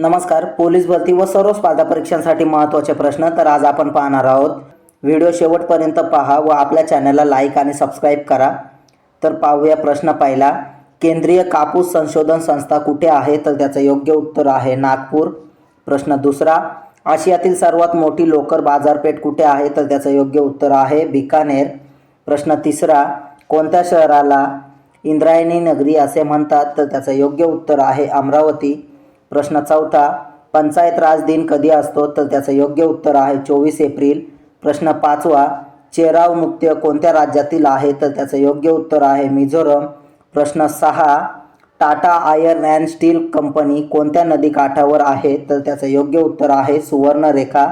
नमस्कार पोलीस भरती व सर्व स्पर्धा परीक्षांसाठी महत्त्वाचे प्रश्न तर आज आपण पाहणार आहोत. व्हिडिओ शेवटपर्यंत पहा व आपल्या चॅनलला लाईक आणि सबस्क्राईब करा. तर पाहूया प्रश्न पहिला केंद्रीय कापूस संशोधन संस्था कुठे आहे? तर त्याचं योग्य उत्तर आहे नागपूर. प्रश्न दुसरा आशियातील सर्वात मोठी लोकर बाजारपेठ कुठे आहे? तर त्याचं योग्य उत्तर आहे बिकानेर. प्रश्न तिसरा कोणत्या शहराला इंद्रायणी नगरी असे म्हणतात? तर त्याचं योग्य उत्तर आहे अमरावती. प्रश्न चौथा पंचायत राज दिन कधी असतो? तर त्याचं योग्य उत्तर आहे चोवीस एप्रिल. प्रश्न पाचवा चेराव नृत्य कोणत्या राज्यातील आहे? तर त्याचं योग्य उत्तर आहे मिझोरम. प्रश्न सहा Tata iron and steel company कोणत्या नदीकाठावर आहे? तर त्याचं योग्य उत्तर आहे सुवर्णरेखा.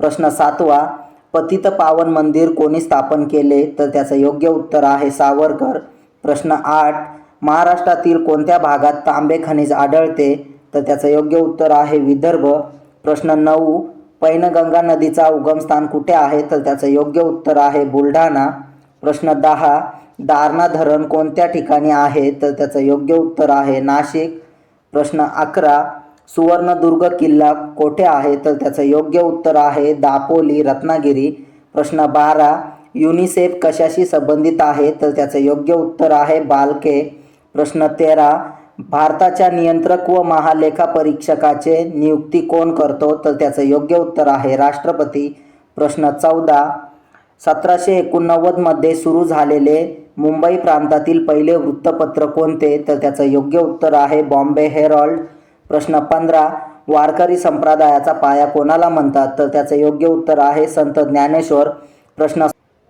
प्रश्न सातवा पतित पावन मंदिर कोणी स्थापन केले? तर त्याचं योग्य उत्तर आहे सावरकर. प्रश्न आठ महाराष्ट्रातील कोणत्या भागात तांबे खनिज आढळते? तर त्याचं योग्य उत्तर आहे विदर्भ. प्रश्न नऊ पैनगंगा नदीचा उगमस्थान कुठे आहे? तर त्याचं योग्य उत्तर आहे बुलढाणा. प्रश्न दहा दारणा धरण कोणत्या ठिकाणी आहे? तर त्याचं योग्य उत्तर आहे नाशिक. प्रश्न अकरा सुवर्णदुर्ग किल्ला कोठे आहे? तर त्याचं योग्य उत्तर आहे दापोली रत्नागिरी. प्रश्न बारा युनिसेफ कशाशी संबंधित आहे? तर त्याचं योग्य उत्तर आहे बालके. प्रश्न तेरा भारताच्या नियंत्रक व महालेखा परीक्षकाचे नियुक्ती कोण करतो? तर त्याचं योग्य उत्तर आहे राष्ट्रपती. प्रश्न चौदा. सतराशे एकोणनव्वदमध्ये सुरू झालेले मुंबई प्रांतातील पहिले वृत्तपत्र कोणते? तर त्याचं योग्य उत्तर आहे बॉम्बे हेरॉल्ड. प्रश्न पंधरा. वारकरी संप्रदायाचा पाया कोणाला म्हणतात? तर त्याचं योग्य उत्तर आहे संत ज्ञानेश्वर. प्रश्न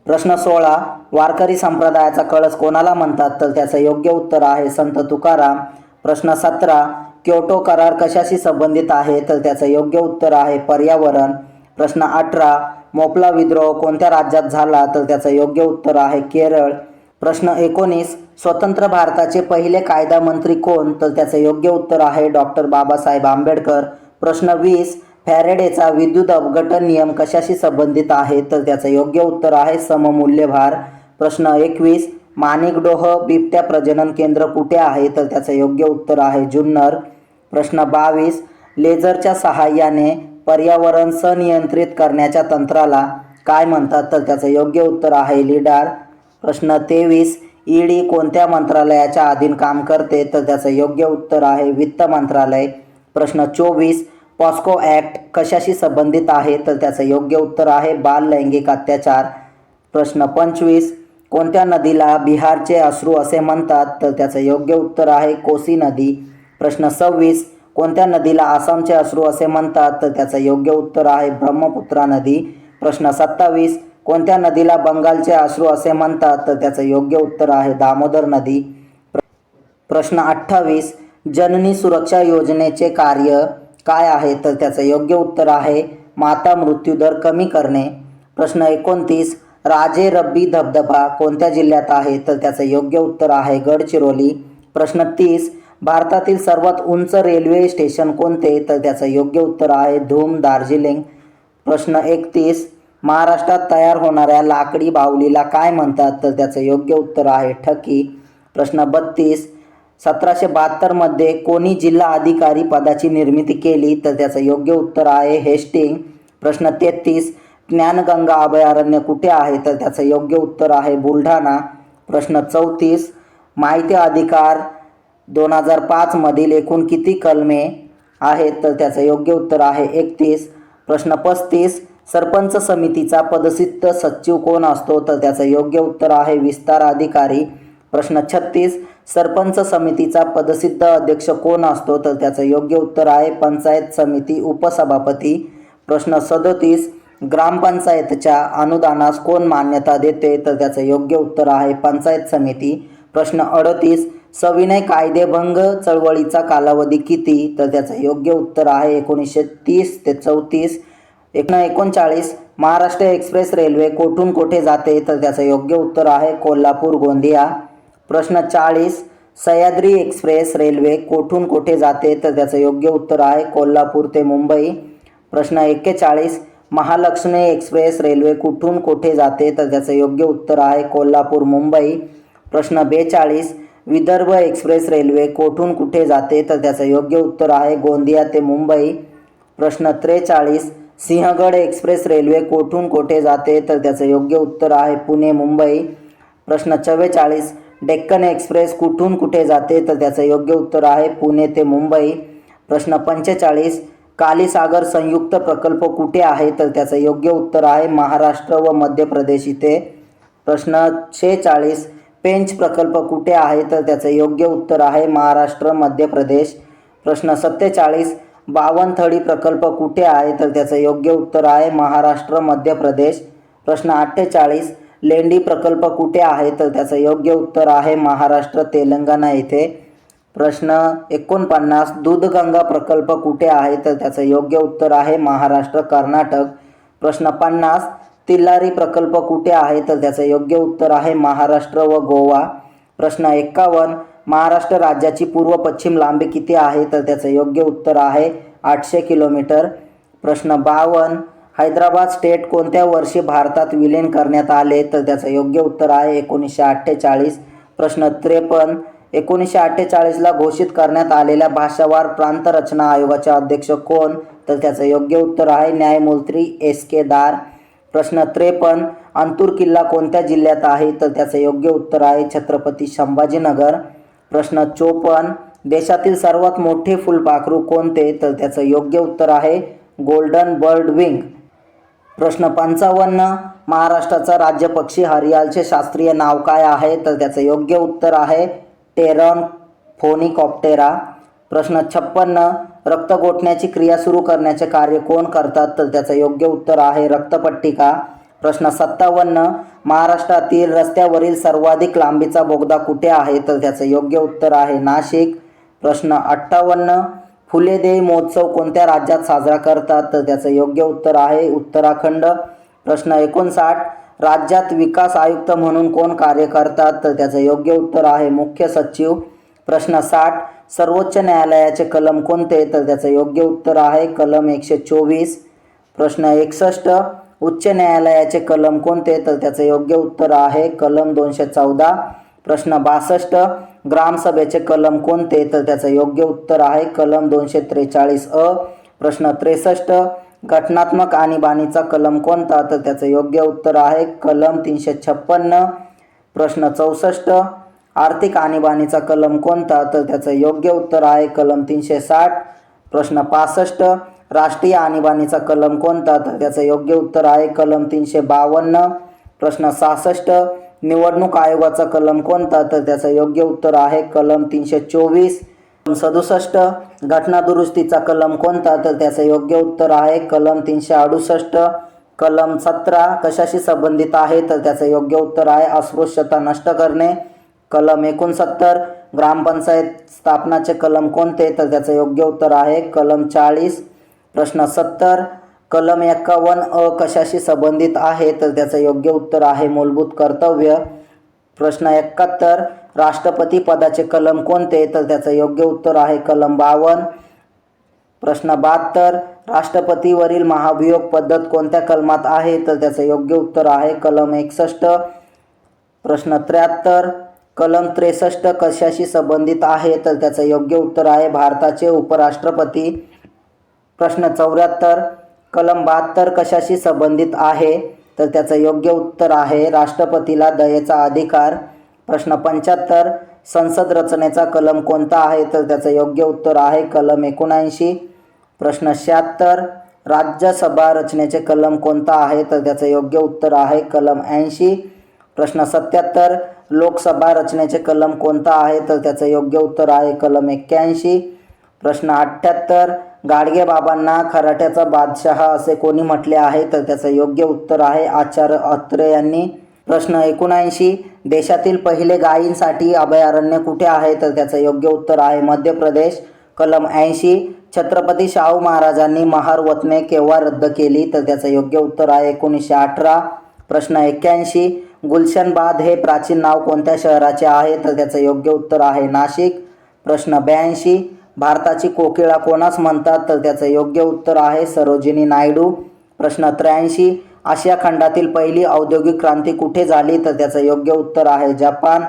प्रश्न सोळा वारकरी संप्रदायाचा कळस कोणाला म्हणतात? तर त्याचं योग्य उत्तर आहे संत तुकाराम. प्रश्न सतरा क्योटो करार कशाशी संबंधित आहे? तर त्याचं योग्य उत्तर आहे पर्यावरण. प्रश्न अठरा मोपला विद्रोह कोणत्या राज्यात झाला? तर त्याचं योग्य उत्तर आहे केरळ. प्रश्न एकोणीस स्वतंत्र भारताचे पहिले कायदा मंत्री कोण? तर त्याचं योग्य उत्तर आहे डॉक्टर बाबासाहेब आंबेडकर. प्रश्न वीस फॅरेडेचा विद्युत अपघटन नियम कशाशी संबंधित आहे? तर त्याचं योग्य उत्तर आहे सममूल्यभार. प्रश्न एकवीस. माणिकडोह बिबट्या प्रजनन केंद्र कुठे आहे? तर त्याचं योग्य उत्तर आहे जुन्नर. प्रश्न बावीस. लेझरच्या सहाय्याने पर्यावरण सनियंत्रित करण्याच्या तंत्राला काय म्हणतात? तर त्याचं योग्य उत्तर आहे लिडार. प्रश्न तेवीस. ईडी कोणत्या मंत्रालयाच्या अधीन काम करते? तर त्याचं योग्य उत्तर आहे वित्त मंत्रालय. प्रश्न चोवीस. पॉस्को ॲक्ट कशाशी संबंधित आहे? तर त्याचं योग्य उत्तर आहे बाल लैंगिक अत्याचार प्रश्न पंचवीस. कोणत्या नदीला बिहारचे अश्रू असे म्हणतात? तर त्याचं योग्य उत्तर आहे कोसी नदी. प्रश्न सव्वीस. कोणत्या नदीला आसामचे अश्रू असे म्हणतात? तर त्याचं योग्य उत्तर आहे ब्रह्मपुत्रा नदी. प्रश्न सत्तावीस. कोणत्या नदीला बंगालचे अश्रू असे म्हणतात? तर त्याचं योग्य उत्तर आहे दामोदर नदी. प्रश्न अठ्ठावीस. जननी सुरक्षा योजनेचे कार्य काय आहे तर त्याचं योग्य उत्तर आहे माता मृत्यूदर कमी करणे. प्रश्न एकोणतीस राजे रब्बी धबधबा कोणत्या जिल्ह्यात आहे तर त्याचं योग्य उत्तर आहे गडचिरोली. प्रश्न तीस भारतातील सर्वात उंच रेल्वे स्टेशन कोणते तर त्याचं योग्य उत्तर आहे धूम दार्जिलिंग. प्रश्न एकतीस महाराष्ट्रात तयार होणाऱ्या लाकडी बाहुलीला काय म्हणतात तर त्याचं योग्य उत्तर आहे ठकी. प्रश्न बत्तीस सतराशे बहात्तरमध्ये कोणी जिल्हा अधिकारी पदाची निर्मिती केली तर त्याचं योग्य उत्तर आहे हेस्टिंग. प्रश्न तेहतीस ज्ञानगंगा अभयारण्य कुठे आहे? तर त्याचं योग्य उत्तर आहे बुलढाणा. प्रश्न चौतीस माहिती अधिकार दोन हजार पाचमधील एकूण किती कलमे आहेत? तर त्याचं योग्य उत्तर आहे एकतीस. प्रश्न पस्तीस सरपंच समितीचा पदसिद्ध सचिव कोण असतो? तर त्याचं योग्य उत्तर आहे विस्तार अधिकारी. प्रश्न छत्तीस सरपंच समितीचा पदसिद्ध अध्यक्ष कोण असतो तर त्याचं योग्य उत्तर आहे पंचायत समिती उपसभापती. प्रश्न सदोतीस ग्रामपंचायतच्या अनुदानास कोण मान्यता देते तर त्याचं योग्य उत्तर आहे पंचायत समिती. प्रश्न अडतीस सविनय कायदेभंग चळवळीचा कालावधी किती तर त्याचं योग्य उत्तर आहे एकोणीसशे तीस ते चौतीस. एक एकोणचाळीस महाराष्ट्र एक्सप्रेस रेल्वे कोठून कोठे जाते तर त्याचं योग्य उत्तर आहे कोल्हापूर गोंदिया. प्रश्न चाळीस सह्याद्री एक्सप्रेस रेल्वे कोठून कोठे जाते? तर त्याचं योग्य उत्तर आहे कोल्हापूर ते मुंबई. प्रश्न एक्केचाळीस महालक्ष्मी एक्सप्रेस रेल्वे कुठून कोठे जाते? तर त्याचं योग्य उत्तर आहे कोल्हापूर मुंबई. प्रश्न बेचाळीस विदर्भ एक्सप्रेस रेल्वे कोठून कुठे जाते? तर त्याचं योग्य उत्तर आहे गोंदिया ते मुंबई. प्रश्न त्रेचाळीस सिंहगड एक्सप्रेस रेल्वे कोठून कोठे जाते? तर त्याचं योग्य उत्तर आहे पुणे मुंबई. प्रश्न चव्वेचाळीस डेक्कन एक्सप्रेस कुठून कुठे जाते तर त्याचं योग्य उत्तर आहे पुणे ते मुंबई. प्रश्न पंचेचाळीस कालीसागर संयुक्त प्रकल्प कुठे आहे तर त्याचं योग्य उत्तर आहे महाराष्ट्र व मध्य प्रदेश इथे. प्रश्न शेचाळीस पेंच प्रकल्प कुठे आहे तर त्याचं योग्य उत्तर आहे महाराष्ट्र मध्य प्रदेश प्रश्न सत्तेचाळीस बावनथळी प्रकल्प कुठे आहे तर त्याचं योग्य उत्तर आहे महाराष्ट्र मध्य प्रदेश प्रश्न अठ्ठेचाळीस लेंडी प्रकल्प कुठे आहे? तर त्याचं योग्य उत्तर आहे महाराष्ट्र तेलंगणा येथे. प्रश्न एकोणपन्नास दूधगंगा प्रकल्प कुठे आहे? तर त्याचं योग्य उत्तर आहे महाराष्ट्र कर्नाटक. प्रश्न पन्नास तिल्लारी प्रकल्प कुठे आहे? तर त्याचं योग्य उत्तर आहे महाराष्ट्र व गोवा. प्रश्न एक्कावन्न महाराष्ट्र राज्याची पूर्व पश्चिम लांबी किती आहे? तर त्याचं योग्य उत्तर आहे आठशे किलोमीटर. प्रश्न बावन्न हैदराबाद स्टेट कोणत्या वर्षी भारतात विलीन करण्यात आले? तर त्याचं योग्य उत्तर आहे एकोणीसशे अठ्ठेचाळीस. प्रश्न त्रेपन्न. एकोणीसशे अठ्ठेचाळीसला घोषित करण्यात आलेल्या भाषावार प्रांत रचना आयोगाचे अध्यक्ष कोण? तर त्याचं योग्य उत्तर आहे न्यायमूर्ती एस के दार. प्रश्न त्रेपन्न. अंतूर किल्ला कोणत्या जिल्ह्यात आहे? तर त्याचं योग्य उत्तर आहे छत्रपती संभाजीनगर. प्रश्न चोपन्न. देशातील सर्वात मोठे फुलपाखरू कोणते? तर त्याचं योग्य उत्तर आहे गोल्डन बर्ड विंग. प्रश्न पंचावन्न महाराष्ट्राचा राज्य पक्षी हरियालचे शास्त्रीय नाव काय आहे? तर त्याचं योग्य उत्तर आहे टेरॉन फोनिकॉप्टेरा. प्रश्न छप्पन्न रक्त गोठण्याची क्रिया सुरू करण्याचे कार्य कोण करतात? तर त्याचं योग्य उत्तर आहे रक्तपट्टिका. प्रश्न सत्तावन्न महाराष्ट्रातील रस्त्यावरील सर्वाधिक लांबीचा बोगदा कुठे आहे? तर त्याचं योग्य उत्तर आहे नाशिक. प्रश्न अठ्ठावन्न फुले देवी महोत्सव कोणत्या राज्यात साजरा करतात? तर त्याचं योग्य उत्तर आहे उत्तराखंड. प्रश्न एकोणसाठ. राज्यात विकास आयुक्त म्हणून कोण कार्य करतात? तर त्याचं योग्य उत्तर आहे मुख्य सचिव. प्रश्न साठ. सर्वोच्च न्यायालयाचे कलम कोणते? तर त्याचं योग्य उत्तर आहे कलम एकशे चोवीस. प्रश्न एकसष्ट. उच्च न्यायालयाचे कलम कोणते? तर त्याचं योग्य उत्तर आहे कलम दोनशे चौदा. प्रश्न बासष्ट. ग्रामसभेचे कलम कोणते? तर त्याचं योग्य उत्तर आहे कलम दोनशे त्रेचाळीस अ प्रश्न त्रेसष्ट. घटनात्मक आणीबाणीचा कलम कोणता? तर त्याचं योग्य उत्तर आहे कलम तीनशे छप्पन्न प्रश्न चौसष्ट. आर्थिक आणीबाणीचा कलम कोणता? तर त्याचं योग्य उत्तर आहे कलम तीनशे साठ प्रश्न पासष्ट. राष्ट्रीय आणीबाणीचा कलम कोणता? तर त्याचं योग्य उत्तर आहे कलम तीनशे बावन्न प्रश्न सहासष्ट. निवडणूक आयोगाचा कलम कोणता? तर त्याचं योग्य उत्तर आहे कलम तीनशे चोवीस. सदुसष्ट. घटनादुरुस्तीचा कलम कोणता? तर त्याचं योग्य उत्तर आहे कलम तीनशे अडुसष्ट. कलम सतरा. कशाशी संबंधित आहे? तर त्याचं योग्य उत्तर आहे अस्पृश्यता नष्ट करणे. कलम एकोणसत्तर. ग्रामपंचायत स्थापनाचे कलम कोणते? तर त्याचं योग्य उत्तर आहे कलम चाळीस. प्रश्न सत्तर. कलम एक्कावन्न अ कशाशी संबंधित आहे? तर त्याचं योग्य उत्तर आहे मूलभूत कर्तव्य. प्रश्न एकाहत्तर राष्ट्रपती पदाचे कलम कोणते? तर त्याचं योग्य उत्तर आहे कलम बावन्न. प्रश्न बहात्तर राष्ट्रपतीवरील महाभियोग पद्धत कोणत्या कलमात आहे? तर त्याचं योग्य उत्तर आहे कलम एकसष्ट. प्रश्न त्र्याहत्तर कलम त्रेसष्ट कशाशी संबंधित आहे? तर त्याचं योग्य उत्तर आहे भारताचे उपराष्ट्रपती. प्रश्न चौऱ्याहत्तर कलम बहात्तर कशाशी संबंधित आहे? तर त्याचं योग्य उत्तर आहे राष्ट्रपतीला दयेचा अधिकार. प्रश्न पंच्याहत्तर संसद रचनेचा कलम कोणता आहे? तर त्याचं योग्य उत्तर आहे कलम एकोणऐंशी. प्रश्न शहात्तर राज्यसभा रचनेचे कलम कोणता आहे? तर त्याचं योग्य उत्तर आहे कलम ऐंशी. प्रश्न सत्याहत्तर लोकसभा रचनेचे कलम कोणता आहे? तर त्याचं योग्य उत्तर आहे कलम एक्क्याऐंशी. प्रश्न अठ्ठ्याहत्तर गाडगे बाबांना खराट्याचा बादशहा असे कोणी म्हटले आहे? तर त्याचं योग्य उत्तर आहे आचार्य अत्रे यांनी. प्रश्न एकोणऐंशी. देशातील पहिले गायींसाठी अभयारण्य कुठे आहे? तर त्याचं योग्य उत्तर आहे मध्य प्रदेश. कलम ऐंशी. छत्रपती शाहू महाराजांनी महार वतने केव्हा रद्द केली? तर त्याचं योग्य उत्तर आहे एकोणीसशे अठरा. प्रश्न एक्क्याऐंशी. गुलशनबाद हे प्राचीन नाव कोणत्या शहराचे आहे? तर त्याचं योग्य उत्तर आहे नाशिक. प्रश्न ब्याऐंशी. भारताची कोकिळा कोणास म्हणतात तर त्याचं योग्य उत्तर आहे सरोजिनी नायडू. प्रश्न त्र्याऐंशी आशिया खंडातील पहिली औद्योगिक क्रांती कुठे झाली तर त्याचं योग्य उत्तर आहे जपान.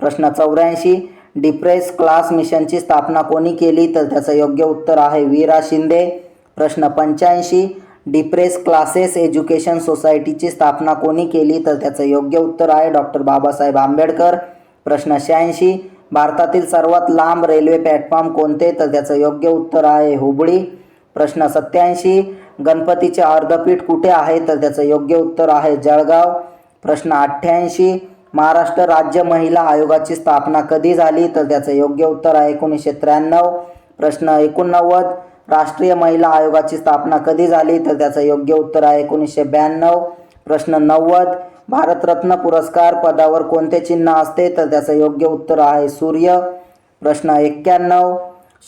प्रश्न चौऱ्याऐंशी डिप्रेस क्लास मिशनची स्थापना कोणी केली तर त्याचं योग्य उत्तर आहे वीरा शिंदे. प्रश्न पंच्याऐंशी डिप्रेस क्लासेस एज्युकेशन सोसायटीची स्थापना कोणी केली तर त्याचं योग्य उत्तर आहे डॉक्टर बाबासाहेब आंबेडकर. प्रश्न शहाऐंशी भारतातील सर्वात लांब रेल्वे प्लॅटफॉर्म कोणते? तर त्याचं योग्य उत्तर आहे हुबळी. प्रश्न सत्याऐंशी. गणपतीचे अर्धपीठ कुठे आहे? तर त्याचं योग्य उत्तर आहे जळगाव. प्रश्न अठ्ठ्याऐंशी. महाराष्ट्र राज्य महिला आयोगाची स्थापना कधी झाली? तर त्याचं योग्य उत्तर आहे एकोणीसशे त्र्याण्णव. प्रश्न एकोणनव्वद. राष्ट्रीय महिला आयोगाची स्थापना कधी झाली? तर त्याचं योग्य उत्तर आहे एकोणीसशे ब्याण्णव. प्रश्न नव्वद. भारतरत्न पुरस्कार पदावर कोणते चिन्ह असते तर त्याचं योग्य उत्तर आहे सूर्य. प्रश्न एक्क्याण्णव.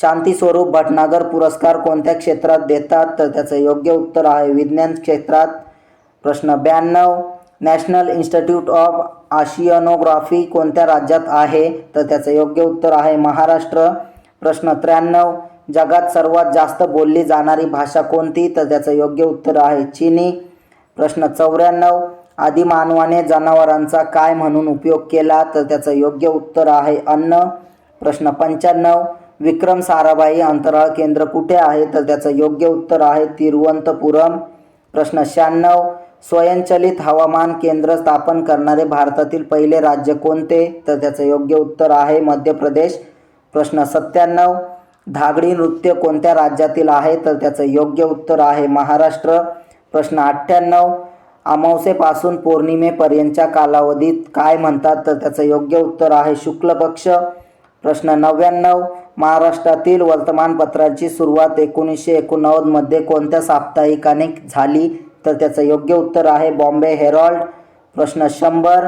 शांती स्वरूप भटनागर पुरस्कार कोणत्या क्षेत्रात देतात तर त्याचं योग्य उत्तर आहे विज्ञान क्षेत्रात. प्रश्न ब्याण्णव. नॅशनल इन्स्टिट्यूट ऑफ आशियनोग्राफी कोणत्या राज्यात आहे तर त्याचं योग्य उत्तर आहे महाराष्ट्र. प्रश्न त्र्याण्णव. जगात सर्वात जास्त बोलली जाणारी भाषा कोणती तर त्याचं योग्य उत्तर आहे चिनी. प्रश्न चौऱ्याण्णव. आदिमानवाने जनावरांचा काय म्हणून उपयोग केला तर त्याचं योग्य उत्तर आहे अन्न. प्रश्न पंच्याण्णव. विक्रम साराभाई अंतराळ केंद्र कुठे आहे? तर त्याचं योग्य उत्तर आहे तिरुवनंतपुरम. प्रश्न शहाण्णव. स्वयंचलित हवामान केंद्र स्थापन करणारे भारतातील पहिले राज्य कोणते? तर त्याचं योग्य उत्तर आहे मध्य प्रदेश. प्रश्न सत्त्याण्णव. धागडी नृत्य कोणत्या राज्यातील आहे? तर त्याचं योग्य उत्तर आहे महाराष्ट्र. प्रश्न अठ्ठ्याण्णव. अमावस्येपासून पौर्णिमेपर्यंतच्या कालावधीत काय म्हणतात तर त्याचं योग्य उत्तर आहे शुक्ल पक्ष प्रश्न नव्याण्णव. महाराष्ट्रातील वर्तमानपत्राची सुरुवात एकोणीसशे एकोणनव्वदमध्ये कोणत्या साप्ताहिकाने झाली तर त्याचं योग्य उत्तर आहे बॉम्बे हेरॉल्ड. प्रश्न शंभर.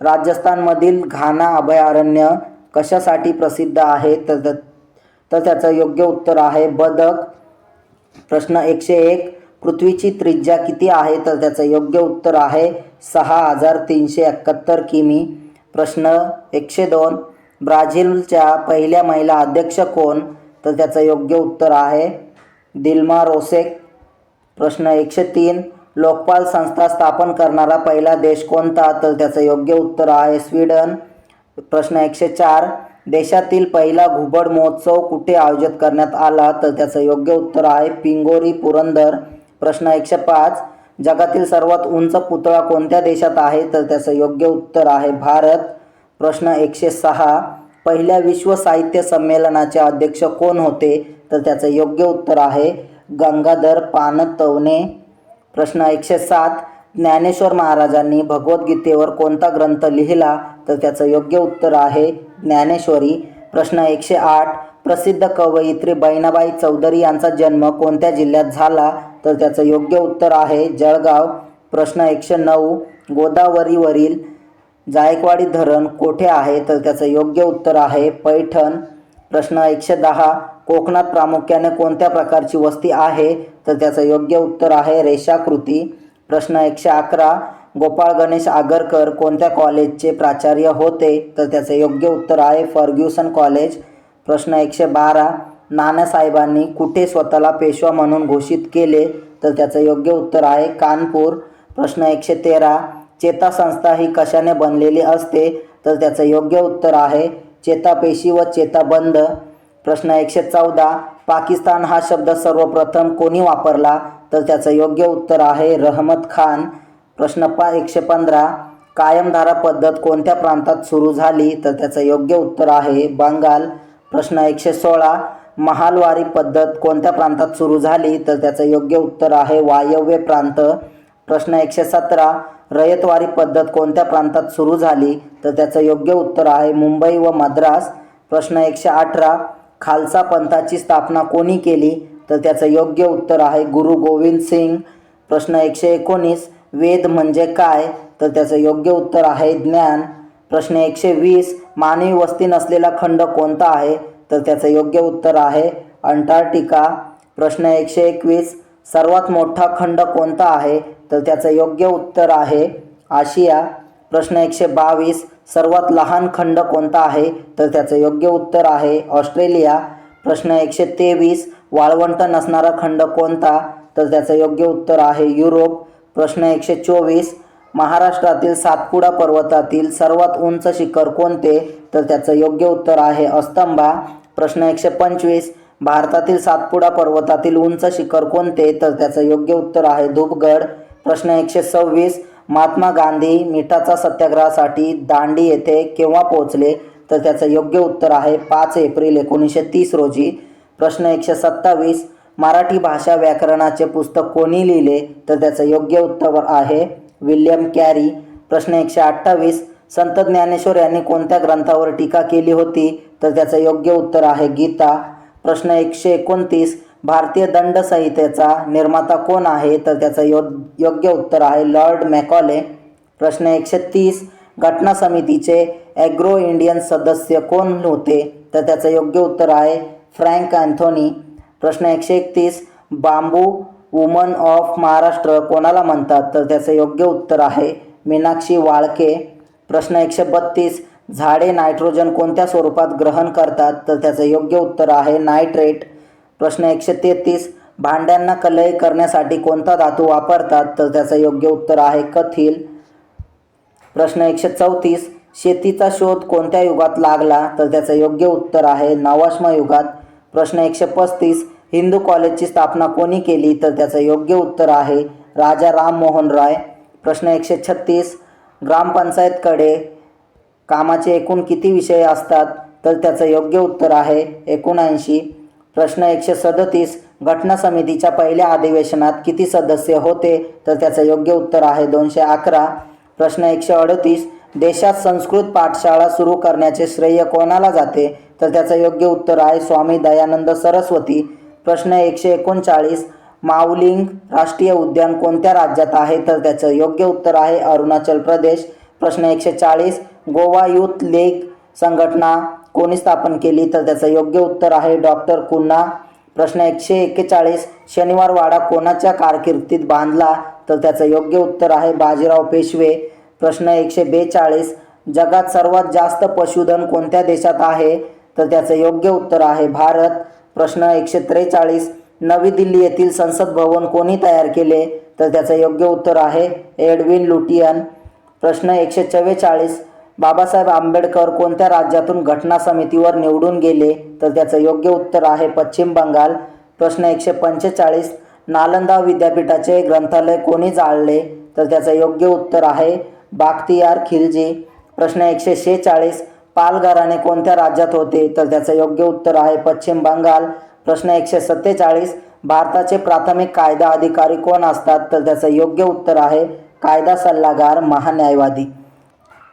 राजस्थानमधील घाना अभयारण्य कशासाठी प्रसिद्ध आहे तर तर त्याचं योग्य उत्तर आहे बदक. प्रश्न एकशे एक. पृथ्वीची त्रिज्या किती आहे? तर त्याचं योग्य उत्तर आहे सहा हजार तीनशे एकाहत्तर किमी. प्रश्न एकशे दोन. ब्राझीलच्या पहिल्या महिला अध्यक्ष कोण? तर त्याचं योग्य उत्तर आहे दिल्मा रोसेक. प्रश्न एकशे तीन. लोकपाल संस्था स्थापन करणारा पहिला देश कोणता? तर त्याचं योग्य उत्तर आहे स्वीडन. प्रश्न एकशे चार. देशातील पहिला घुबड महोत्सव कुठे आयोजित करण्यात आला? तर त्याचं योग्य उत्तर आहे पिंगोरी पुरंदर. प्रश्न एकशे पाच. जगातील सर्वात उंच पुतळा कोणत्या देशात आहे? तर त्याचं योग्य उत्तर आहे भारत. प्रश्न एकशे सहा. पहिल्या विश्व साहित्य संमेलनाचे अध्यक्ष कोण होते? तर त्याचं योग्य उत्तर आहे गंगाधर पानतवने प्रश्न एकशे सात. ज्ञानेश्वर महाराजांनी भगवद्गीतेवर कोणता ग्रंथ लिहिला? तर त्याचं योग्य उत्तर आहे ज्ञानेश्वरी. प्रश्न एकशे आठ. प्रसिद्ध कवयित्री बहिणाबाई चौधरी यांचा जन्म कोणत्या जिल्ह्यात झाला? तर त्याचं योग्य उत्तर आहे जळगाव. प्रश्न एकशे नऊ. गोदावरीवरील जायकवाडी धरण कोठे आहे? तर त्याचं योग्य उत्तर आहे पैठण. प्रश्न एकशे दहा. कोकणात प्रामुख्याने कोणत्या प्रकारची वस्ती आहे? तर त्याचं योग्य उत्तर आहे रेषाकृती. प्रश्न एकशे अकरा. गोपाळ गणेश आगरकर कोणत्या कॉलेजचे प्राचार्य होते? तर त्याचं योग्य उत्तर आहे फर्ग्युसन कॉलेज. प्रश्न एकशे बारा. नानासाहेबांनी कुठे स्वतःला पेशवा म्हणून घोषित केले तर त्याचं योग्य उत्तर आहे कानपूर. प्रश्न एकशे तेरा. चेता संस्था ही कशाने बनलेली असते तर त्याचं योग्य उत्तर आहे चेतापेशी व चेताबंध प्रश्न एकशे चौदा. पाकिस्तान हा शब्द सर्वप्रथम कोणी वापरला तर त्याचं योग्य उत्तर आहे रहमत खान. प्रश्न पा एकशे पंधरा. कायमधारा पद्धत कोणत्या प्रांतात सुरू झाली तर त्याचं योग्य उत्तर आहे बंगाल. प्रश्न एकशे सोळा. महालवारी पद्धत कोणत्या प्रांतात सुरू झाली? तर त्याचं योग्य उत्तर आहे वायव्य प्रांत. प्रश्न एकशे सतरा रयतवारी पद्धत कोणत्या प्रांतात सुरू झाली? तर त्याचं योग्य उत्तर आहे मुंबई व मद्रास. प्रश्न एकशे अठरा खालसा पंथाची स्थापना कोणी केली? तर त्याचं योग्य उत्तर आहे गुरु गोविंद सिंग. प्रश्न एकशे एकोणीस वेद म्हणजे काय? तर त्याचं योग्य उत्तर आहे ज्ञान. प्रश्न एकशे वीस मानवी वस्ती नसलेला खंड कोणता आहे? तर त्याचं योग्य उत्तर आहे अंटार्क्टिका. प्रश्न एकशे एकवीस. सर्वात मोठा खंड कोणता आहे? तर त्याचं योग्य उत्तर आहे आशिया. प्रश्न एकशे बावीस. सर्वात लहान खंड कोणता आहे? तर त्याचं योग्य उत्तर आहे ऑस्ट्रेलिया. प्रश्न एकशे तेवीस. वाळवंट नसणारा खंड कोणता? तर त्याचं योग्य उत्तर आहे युरोप. प्रश्न एकशे चोवीस. महाराष्ट्रातील सातपुडा पर्वतातील सर्वात उंच शिखर कोणते? तर त्याचं योग्य उत्तर आहे अस्तंबा प्रश्न एकशे पंचवीस. भारतातील सातपुडा पर्वतातील उंच शिखर कोणते? तर त्याचं योग्य उत्तर आहे धूपगड. प्रश्न एकशे सव्वीस. महात्मा गांधी मिठाचा सत्याग्रहासाठी दांडी येथे केव्हा पोहोचले? तर त्याचं योग्य उत्तर आहे पाच एप्रिल एकोणीसशे तीस रोजी. प्रश्न एकशे सत्तावीस. मराठी भाषा व्याकरणाचे पुस्तक कोणी लिहिले? तर त्याचं योग्य उत्तर आहे विल्यम कॅरी प्रश्न एकशे अठ्ठावीस. संत ज्ञानेश्वर यांनी कोणत्या ग्रंथावर टीका केली होती? तर त्याचं योग्य उत्तर आहे गीता. प्रश्न एकशे एकोणतीस. भारतीय दंड संहितेचा निर्माता कोण आहे? तर त्याचं यो योग्य उत्तर आहे लॉर्ड मॅकॉले. प्रश्न एकशे तीस. घटना समितीचे ॲग्रो इंडियन सदस्य कोण होते? तर त्याचं योग्य उत्तर आहे फ्रँक अँथोनी. प्रश्न एकशे एकतीस. बांबू वुमन ऑफ महाराष्ट्र कोणाला म्हणतात? तर त्याचं योग्य उत्तर आहे मीनाक्षी वाळके. प्रश्न एकशे बत्तीस झाडे नायट्रोजन कोणत्या स्वरूपात ग्रहण करतात? तर त्याचं योग्य उत्तर आहे नायट्रेट. प्रश्न एकशे तेहतीस भांड्यांना कलई करण्यासाठी कोणता धातू वापरतात? तर त्याचं योग्य उत्तर आहे कथील. प्रश्न एकशे चौतीस शेतीचा शोध कोणत्या युगात लागला? तर त्याचं योग्य उत्तर आहे नवाश्म युगात. प्रश्न एकशे पस्तीस हिंदू कॉलेजची स्थापना कोणी केली तर त्याचं योग्य उत्तर आहे राजा राममोहन राय. प्रश्न एकशे छत्तीस. ग्रामपंचायतकडे कामाचे एकूण किती विषय असतात तर त्याचं योग्य उत्तर आहे एकोणऐंशी. प्रश्न एकशे सदतीस. घटना समितीच्या पहिल्या अधिवेशनात किती सदस्य होते तर त्याचं योग्य उत्तर आहे दोनशे अकरा. प्रश्न एकशे अडतीस. देशात संस्कृत पाठशाळा सुरू करण्याचे श्रेय कोणाला जाते? तर त्याचं योग्य उत्तर आहे स्वामी दयानंद सरस्वती. प्रश्न एकशे एकोणचाळीस. माऊलिंग राष्ट्रीय उद्यान कोणत्या राज्यात आहे? तर त्याचं योग्य उत्तर आहे अरुणाचल प्रदेश. प्रश्न एकशे चाळीस. गोवा यूथ लीग संघटना कोणी स्थापन केली? तर त्याचं योग्य उत्तर आहे डॉक्टर कुन्हा प्रश्न एकशे एक्केचाळीस. शनिवार वाडा कोणाच्या कारकिर्दीत बांधला? तर त्याचं योग्य उत्तर आहे बाजीराव पेशवे. प्रश्न एकशे बेचाळीस. जगात सर्वात जास्त पशुधन कोणत्या देशात आहे? तर त्याचं योग्य उत्तर आहे भारत. प्रश्न एकशे त्रेचाळीस. नवी दिल्ली येथील संसद भवन कोणी तयार केले? तर त्याचं योग्य उत्तर आहे एडविन लुटियन. प्रश्न एकशे चव्वेचाळीस. बाबासाहेब आंबेडकर कोणत्या राज्यातून घटना समितीवर निवडून गेले? तर त्याचं योग्य उत्तर आहे पश्चिम बंगाल. प्रश्न एकशे पंचेचाळीस. नालंदा विद्यापीठाचे ग्रंथालय कोणी जाळले? तर त्याचं योग्य उत्तर आहे बाख्तियार खिलजी. प्रश्न एकशे पाल पालघराने कोणत्या राज्यात होते? तर त्याचं योग्य उत्तर आहे पश्चिम बंगाल. प्रश्न एकशे सत्तेचाळीस. भारताचे प्राथमिक कायदा अधिकारी कोण असतात? तर त्याचं योग्य उत्तर आहे कायदा सल्लागार महान्यायवादी.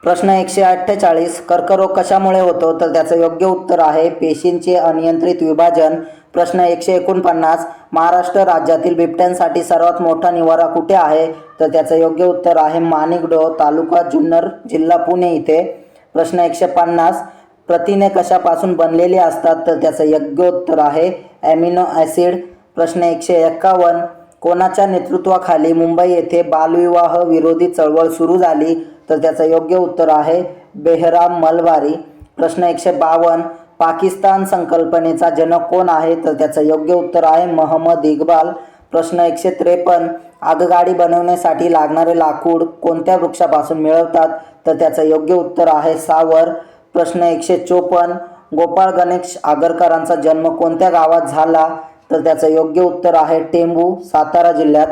प्रश्न एकशे अठ्ठेचाळीस. कर्करोग कशामुळे होतो? तर त्याचं योग्य उत्तर आहे पेशींचे अनियंत्रित विभाजन. प्रश्न एकशे एकोणपन्नास. महाराष्ट्र राज्यातील बिबट्यांसाठी सर्वात मोठा निवारा कुठे आहे? तर त्याचं योग्य उत्तर आहे माणिकडो तालुका जुन्नर जिल्हा पुणे इथे. प्रश्न एकशे पन्नास. प्रथिने कशापासून बनलेली असतात? तर त्याचं योग्य उत्तर आहे ॲमिनो ॲसिड. प्रश्न एकशे एक्कावन्न कोणाच्या नेतृत्वाखाली मुंबई येथे बालविवाह विरोधी चळवळ सुरू झाली? तर त्याचं योग्य उत्तर आहे बेहराम मलबारी प्रश्न एकशे बावन्न. पाकिस्तान संकल्पनेचा जनक कोण आहे? तर त्याचं योग्य उत्तर आहे महम्मद इक्बाल. प्रश्न एकशे त्रेपन्न. आगगाडी बनवण्यासाठी लागणारे लाकूड कोणत्या वृक्षापासून मिळवतात? तर त्याचं योग्य उत्तर आहे सावर. प्रश्न एकशे चोपन्न. गोपाळ गणेश आगरकरांचा जन्म कोणत्या गावात झाला? तर त्याचं योग्य उत्तर आहे टेंबू सातारा जिल्ह्यात.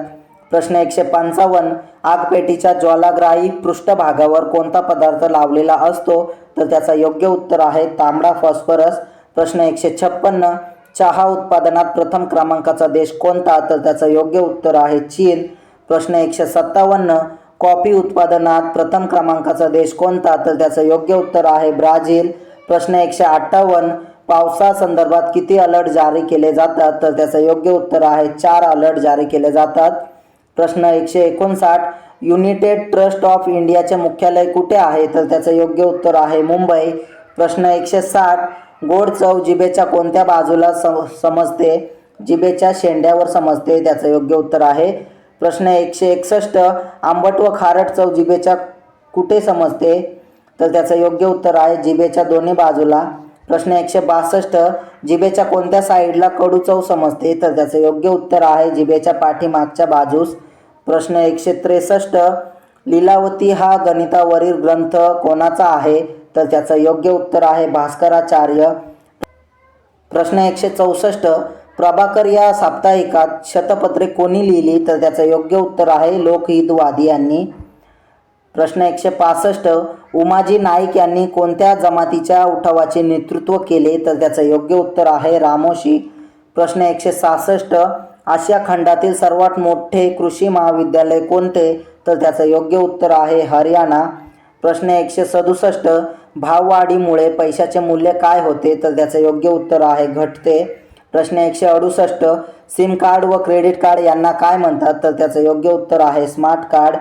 प्रश्न एकशे पंचावन्न. आगपेटीच्या ज्वालाग्राही पृष्ठभागावर कोणता पदार्थ लावलेला असतो? तर त्याचं योग्य उत्तर आहे तांबडा फॉस्फरस. प्रश्न एकशे छप्पन्न. चहा उत्पादनात प्रथम क्रमांकाचा देश कोणता? तर त्याचं योग्य उत्तर आहे चीन. प्रश्न एकशे सत्तावन्न. कॉफी उत्पादनात प्रथम क्रमांकाचा देश कोणता? तर त्याचं योग्य उत्तर आहे ब्राझील. प्रश्न एकशे अठ्ठावन्न. पावसासंदर्भात किती अलर्ट जारी केले जातात? तर त्याचं योग्य उत्तर आहे चार अलर्ट जारी केले जातात. प्रश्न एकशे एकोणसाठ. युनिटेड ट्रस्ट ऑफ इंडियाचे मुख्यालय कुठे आहे? तर त्याचं योग्य उत्तर आहे मुंबई. प्रश्न एकशे साठ. गोड चव जिभेच्या कोणत्या बाजूला सम समजते? जिभेच्या शेंड्यावर समजते त्याचं योग्य उत्तर आहे. प्रश्न एकशे एकसष्ट आंबट व खारट चव जिभेच्या कुठे समजते? तर त्याचं योग्य उत्तर आहे जिभेच्या दोन्ही बाजूला. प्रश्न एकशे बासष्ट जिभेच्या कोणत्या साईडला कडू चव समजते? तर त्याचं योग्य उत्तर आहे जिभेच्या पाठीमागच्या बाजूस. प्रश्न एकशे त्रेसष्ट लीलावती हा गणितावरील ग्रंथ कोणाचा आहे? तर त्याचं योग्य उत्तर आहे भास्कराचार्य. प्रश्न एकशे चौसष्ट. प्रभाकर या साप्ताहिकात शतपत्रे कोणी लिहिली? तर त्याचं योग्य उत्तर आहे लोकहितवादी यांनी. प्रश्न एकशे पासष्ट. उमाजी नाईक यांनी कोणत्या जमातीच्या उठावाचे नेतृत्व केले? तर त्याचं योग्य उत्तर आहे रामोशी. प्रश्न एकशे सहासष्ट. आशिया खंडातील सर्वात मोठे कृषी महाविद्यालय कोणते? तर त्याचं योग्य उत्तर आहे हरियाणा. प्रश्न एकशे सदुसष्ट. भाववाढीमुळे पैशाचे मूल्य काय होते तर त्याचं योग्य उत्तर आहे. घटते प्रश्न एकशे अडुसष्ट. सिम कार्ड व क्रेडिट कार्ड यांना काय म्हणतात तर त्याचं योग्य उत्तर आहे स्मार्ट कार्ड.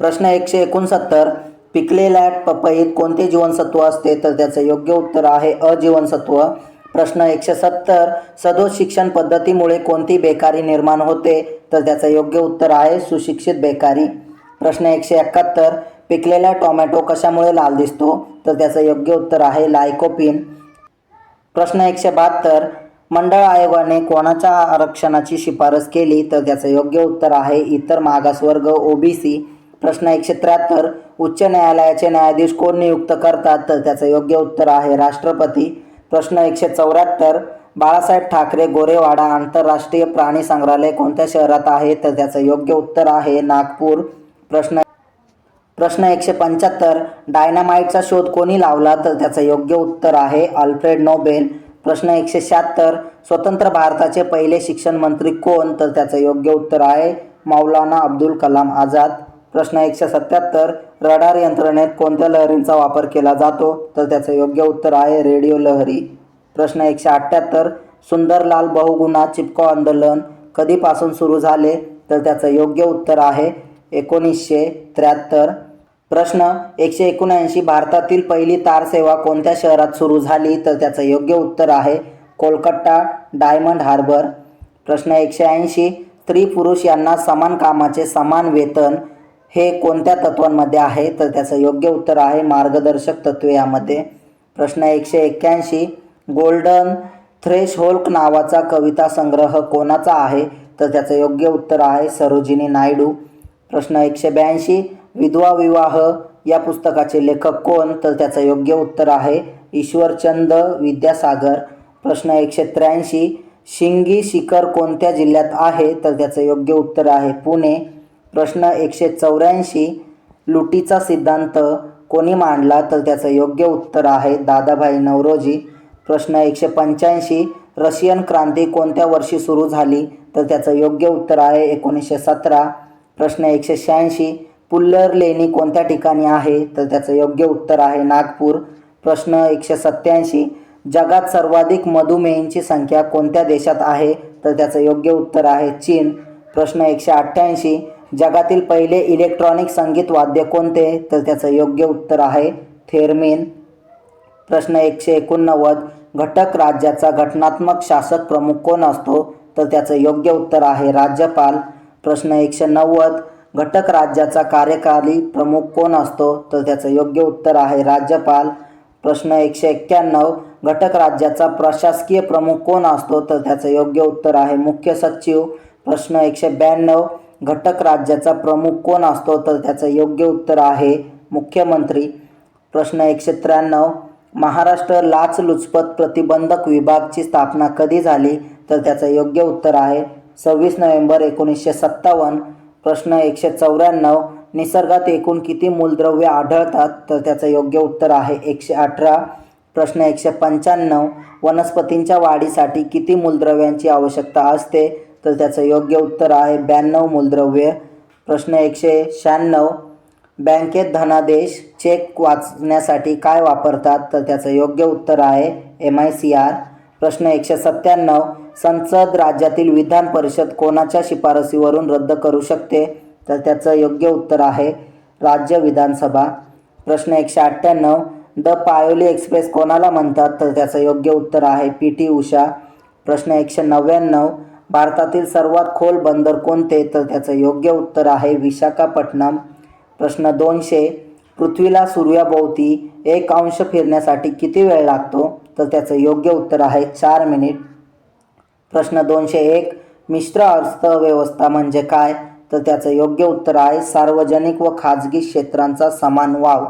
प्रश्न एकशे एकोणसत्तर. पिकलेल्या पपईत कोणते जीवनसत्व असते तर त्याचं योग्य उत्तर आहे अजीवनसत्व. प्रश्न एकशे सत्तर. सदोष शिक्षण पद्धतीमुळे कोणती बेकारी निर्माण होते तर त्याचं योग्य उत्तर आहे सुशिक्षित बेकारी. प्रश्न एकशे एकाहत्तर. पिकलेला टोमॅटो कशामुळे लाल दिसतो? तर त्याचं योग्य उत्तर आहे लायकोपिन. प्रश्न एकशे बहात्तर मंडळ आयोगाने कोणाच्या आरक्षणाची शिफारस केली? तर त्याचं योग्य उत्तर आहे इतर मागासवर्ग ओबीसी. प्रश्न एकशे त्र्याहत्तर उच्च न्यायालयाचे न्यायाधीश कोण नियुक्त करतात? तर त्याचं योग्य उत्तर आहे राष्ट्रपती. प्रश्न एकशे चौऱ्याहत्तर बाळासाहेब ठाकरे गोरेवाडा आंतरराष्ट्रीय प्राणी संग्रहालय कोणत्या शहरात आहे? तर त्याचं योग्य उत्तर आहे नागपूर. प्रश्न प्रश्न एकशे पंच्याहत्तर डायनामाईटचा शोध कोणी लावला? तर त्याचं योग्य उत्तर आहे अल्फ्रेड नोबेल. प्रश्न एकशे शहात्तर स्वतंत्र भारताचे पहिले शिक्षण मंत्री कोण? तर त्याचं योग्य उत्तर आहे मौलाना अब्दुल कलाम आझाद. प्रश्न एकशे सत्याहत्तर रडार यंत्रणेत कोणत्या लहरींचा वापर केला जातो? तर त्याचं योग्य उत्तर आहे रेडिओ लहरी. प्रश्न एकशे अठ्ठ्याहत्तर सुंदरलाल बहुगुणा चिपको आंदोलन कधीपासून सुरू झाले? तर त्याचं योग्य उत्तर आहे एकोणीसशे त्र्याहत्तर. प्रश्न एकशे एकोणऐंशी भारतातील पहिली तार सेवा कोणत्या शहरात सुरू झाली? तर त्याचं योग्य उत्तर आहे कोलकाता डायमंड हार्बर. प्रश्न एकशे ऐंशी. स्त्री पुरुष यांना समान कामाचे समान वेतन हे कोणत्या तत्वांमध्ये आहे? तर त्याचं योग्य उत्तर आहे मार्गदर्शक तत्वे यामध्ये. प्रश्न एकशे एक्क्याऐंशी. गोल्डन थ्रेश होल्क नावाचा कविता संग्रह कोणाचा आहे? तर त्याचं योग्य उत्तर आहे सरोजिनी नायडू. प्रश्न एकशे ब्याऐंशी. विधवा विवाह या पुस्तकाचे लेखक कोण? तर त्याचं योग्य उत्तर आहे ईश्वरचंद विद्यासागर. प्रश्न एकशे त्र्याऐंशी शिंगी शिखर कोणत्या जिल्ह्यात आहे? तर त्याचं योग्य उत्तर आहे पुणे. प्रश्न एकशे चौऱ्याऐंशी लुटीचा सिद्धांत कोणी मांडला? तर त्याचं योग्य उत्तर आहे दादाभाई नवरोजी. प्रश्न एकशे पंच्याऐंशी रशियन क्रांती कोणत्या वर्षी सुरू झाली? तर त्याचं योग्य उत्तर आहे एकोणीसशे सतरा. प्रश्न एकशे शहाऐंशी पुल्लर लेणी कोणत्या ठिकाणी आहे? तर त्याचं योग्य उत्तर आहे नागपूर. प्रश्न एकशे सत्याऐंशी जगात सर्वाधिक मधुमेहींची संख्या कोणत्या देशात आहे? तर त्याचं योग्य उत्तर आहे चीन. प्रश्न एकशे अठ्ठ्याऐंशी. जगातील पहिले इलेक्ट्रॉनिक संगीत वाद्य कोणते? तर त्याचं योग्य उत्तर आहे थेरमिन. प्रश्न एकशे एकोणनव्वद. घटक राज्याचा घटनात्मक शासक प्रमुख कोण असतो? तर त्याचं योग्य उत्तर आहे राज्यपाल. प्रश्न एकशे नव्वद. घटक राज्याचा कार्यकारी प्रमुख कोण असतो? तर त्याचं योग्य उत्तर आहे राज्यपाल. प्रश्न एकशे एक्क्याण्णव. घटक राज्याचा प्रशासकीय प्रमुख कोण असतो? तर त्याचं योग्य उत्तर आहे मुख्य सचिव. प्रश्न एकशे ब्याण्णव. घटक राज्याचा प्रमुख कोण असतो? तर त्याचं योग्य उत्तर आहे मुख्यमंत्री. प्रश्न एकशे त्र्याण्णव. महाराष्ट्र लाचलुचपत प्रतिबंधक विभागची स्थापना कधी झाली? तर त्याचं योग्य उत्तर आहे सव्वीस नोव्हेंबर एकोणीसशे सत्तावन्न. प्रश्न एकशे चौऱ्याण्णव. निसर्गात एकूण किती मूलद्रव्ये आढळतात? तर त्याचं योग्य उत्तर आहे एकशे अठरा. प्रश्न एकशे पंच्याण्णव. वनस्पतींच्या वाढीसाठी किती मूलद्रव्यांची आवश्यकता असते? तर त्याचं योग्य उत्तर आहे ब्याण्णव मूलद्रव्य. प्रश्न एकशे शहाण्णव. बँकेत धनादेश चेक वाचण्यासाठी काय वापरतात? तर त्याचं योग्य उत्तर आहे एम आय सी आर प्रश्न एकशे सत्त्याण्णव. संसद राज्यातील विधान परिषद कोणाच्या शिफारसीवरून रद्द करू शकते? तर त्याचं योग्य उत्तर आहे राज्य विधानसभा. प्रश्न एकशे अठ्ठ्याण्णव. द पायोली एक्सप्रेस कोणाला म्हणतात? तर त्याचं योग्य उत्तर आहे पी टी उषा. प्रश्न एकशे नव्याण्णव. भारतातील सर्वात खोल बंदर कोणते? तर त्याचं योग्य उत्तर आहे विशाखापट्टणम. प्रश्न दोनशे. पृथ्वीला सूर्याभोवती एक अंश फिरण्यासाठी किती वेळ लागतो? तर त्याचं योग्य उत्तर आहे चार मिनिट. प्रश्न दोनशे एक मिश्र अर्थव्यवस्था म्हणजे काय? तर त्याचं योग्य उत्तर आहे सार्वजनिक व खाजगी क्षेत्रांचा समान वाव.